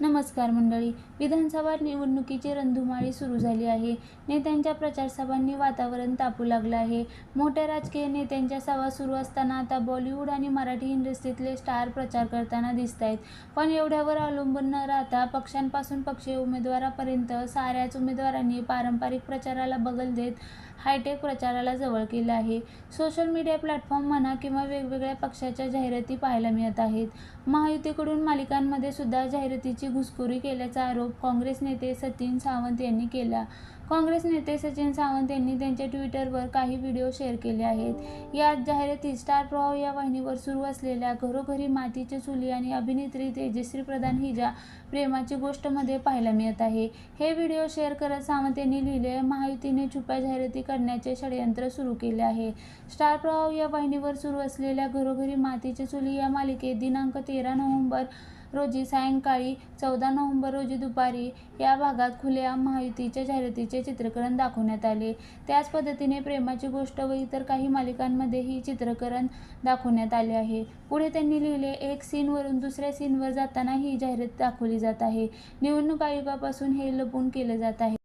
नमस्कार मंडळी विधानसभा निवडणुकीची रणधुमाळी सुरू झाली आहे. नेत्यांच्या प्रचारसभांनी वातावरण तापू लागलं आहे. मोठ्या राजकीय नेत्यांच्या सभा सुरू असताना आता बॉलिवूड आणि मराठी इंडस्ट्रीतले स्टार प्रचार करताना दिसत आहेत पण एवढ्यावर अवलंबून न राहता पक्षांपासून पक्षीय उमेदवारापर्यंत साऱ्याच उमेदवारांनी पारंपरिक प्रचाराला बगल देत हायटेक प्रचाराला जवळ केलं आहे. सोशल मीडिया प्लॅटफॉर्म म्हणा किंवा वेगवेगळ्या पक्षाच्या जाहिराती पाहायला मिळत आहेत. महायुतीकडून मालिकांमध्ये सुद्धा जाहिरातीची घुसखोरी केल्याचा आरोप काँग्रेस नेते सचिन सावंत यांनी केला. काँग्रेस नेते सचिन सावंत यांनी त्यांच्या ट्विटरवर काही व्हिडिओ शेअर केले आहेत. या जाहिरातीत स्टार प्रभाव या वाहिनीवर सुरू असलेल्या घरोघरी मातीच्या चुली आणि अभिनेत्री तेजश्री प्रधान हिजा प्रेमाची गोष्टमध्ये पाहायला मिळत आहे. हे व्हिडिओ शेअर करत सावंत यांनी लिहिले महायुतीने छुप्या जाहिराती करण्याचे षडयंत्र सुरू केले आहे. स्टार प्रभाव या वाहिनीवर सुरू असलेल्या घरोघरी मातीच्या चुली या मालिकेत दिनांक तेरा नोव्हेंबर रोजी सायंकाळी चौदा नोव्हेंबर रोजी दुपारी या भागात खुल्या महायुतीच्या जाहिरातीचे चित्रीकरण दाखवण्यात आले. त्याच पद्धतीने प्रेमाची गोष्ट व इतर काही मालिकांमध्येही चित्रीकरण दाखवण्यात आले आहे. पुढे त्यांनी लिहिले एक सीनवरून दुसऱ्या सीनवर जाताना ही जाहिरात दाखवली जात आहे. निवडणूक आयोगापासून हे लपून केलं जात आहे.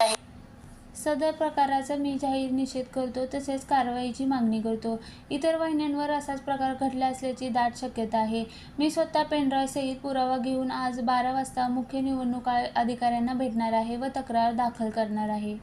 सदर प्रकाराचा मी जाहीर निषेध करतो तसेच कारवाईची मागणी करतो. इतर वाहिन्यांवर असाच प्रकार घडला असल्याची दाट शक्यता आहे. मी स्वतः पेनड्राईव्हसहित पुरावा घेऊन आज बारा वाजता मुख्य निवडणूक अधिकाऱ्यांना भेटणार आहे व तक्रार दाखल करणार आहे.